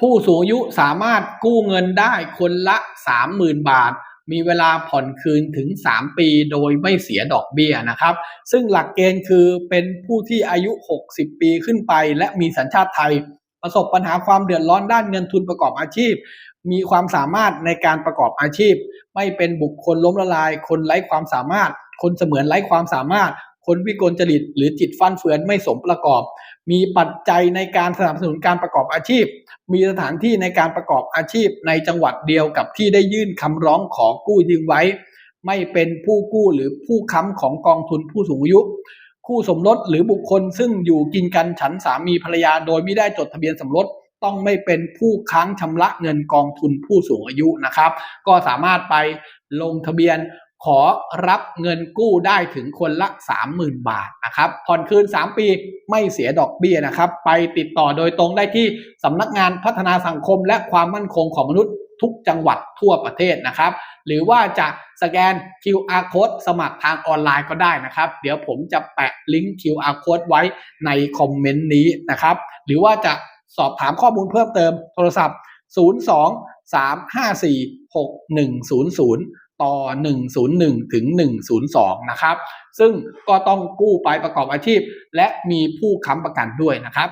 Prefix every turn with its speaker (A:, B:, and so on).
A: ผู้สูงอายุสามารถกู้เงินได้คนละ 30,000 บาท มีเวลาผ่อนคืนถึง 3 ปีโดยไม่เสียดอกเบี้ยนะครับ ซึ่งหลักเกณฑ์คือเป็นผู้ที่อายุ 60 ปีขึ้นไป และมีสัญชาติไทย ประสบปัญหาความเดือดร้อนด้านเงินทุนประกอบอาชีพ มีความสามารถในการประกอบอาชีพ ไม่เป็นบุคคลล้มละลาย คนไร้ความสามารถ คนเสมือนไร้ความสามารถ คนวิกลจริตหรือจิตฟั่นเฟือนไม่สมประกอบ มีปัจจัยในการสนับสนุนการประกอบอาชีพ มีสถานที่ในการประกอบอาชีพในจังหวัดเดียวกับที่ได้ยื่นคำร้องขอกู้ยืมไว้ ไม่เป็นผู้กู้หรือผู้ค้ำของกองทุนผู้สูงอายุ คู่สมรสหรือบุคคลซึ่งอยู่กินกันฉันสามีภรรยาโดยไม่ได้จดทะเบียนสมรสต้องไม่เป็นผู้ค้างชำระเงินกองทุนผู้สูงอายุนะครับ ก็สามารถไปลงทะเบียน ขอรับเงินกู้ได้ถึงคนละ 30,000 บาทนะครับผ่อนคืน 3 ปีไม่เสียดอกเบี้ยนะครับ ไปติดต่อโดยตรงได้ที่สำนักงานพัฒนาสังคมและความมั่นคงของมนุษย์ทุกจังหวัดทั่วประเทศนะครับ หรือว่าจะสแกน QR code สมัครทางออนไลน์ก็ได้นะครับ เดี๋ยวผมจะแปะลิงก์ QR code ไว้ในคอมเมนต์นี้นะครับ หรือว่าจะสอบถามข้อมูลเพิ่มเติมโทรศัพท์ 02 354 6100 ต่อ 101 ถึง 102 นะครับ ซึ่งก็ต้องกู้ไปประกอบอาชีพ และมีผู้ค้ำประกันด้วยนะครับ